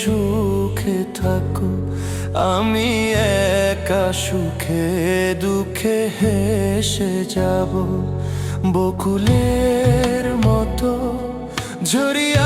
সুখে থাকো আমি একা সুখে দুঃখে হেসে যাব। বকুলের মতো ঝরিয়া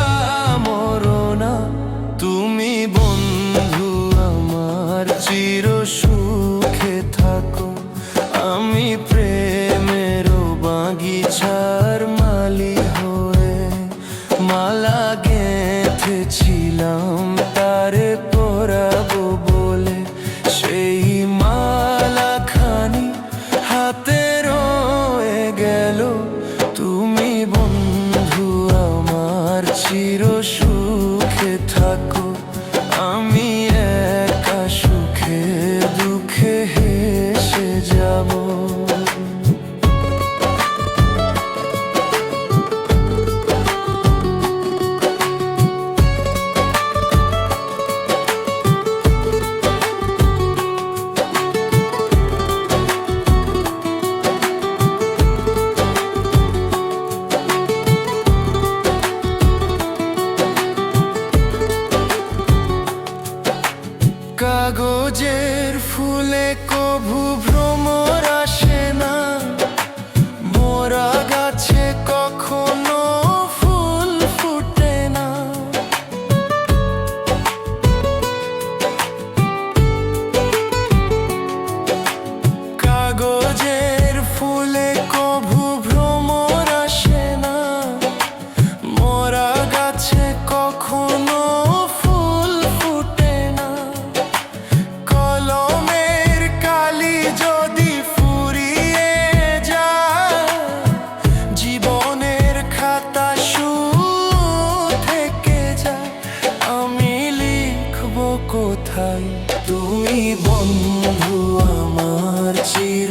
দুঃখে হেসে কাগজের ফুলে কভু ভ্রমর তুমি বন্ধু আমার চির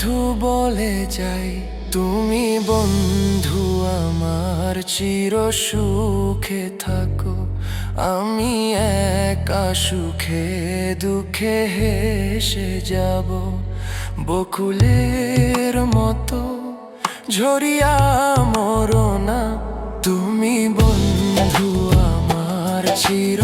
শুধু বলে যাই, তুমি বন্ধু আমার চির সুখে থাকো। আমি একা সুখে দুঃখে হেসে যাব। বকুলের মতো ঝরিয়া মরনা তুমি বন্ধু আমার চির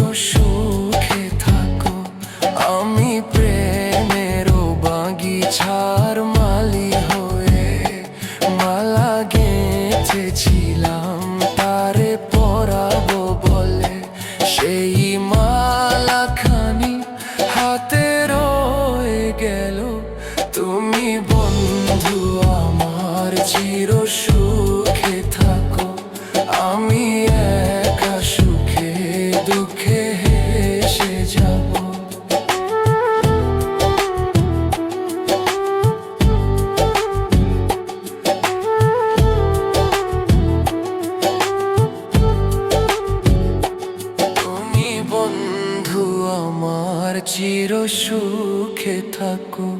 সুখে থাকো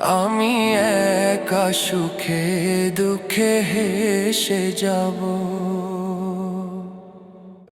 আমি একা সুখে দুঃখে হেসে যাব।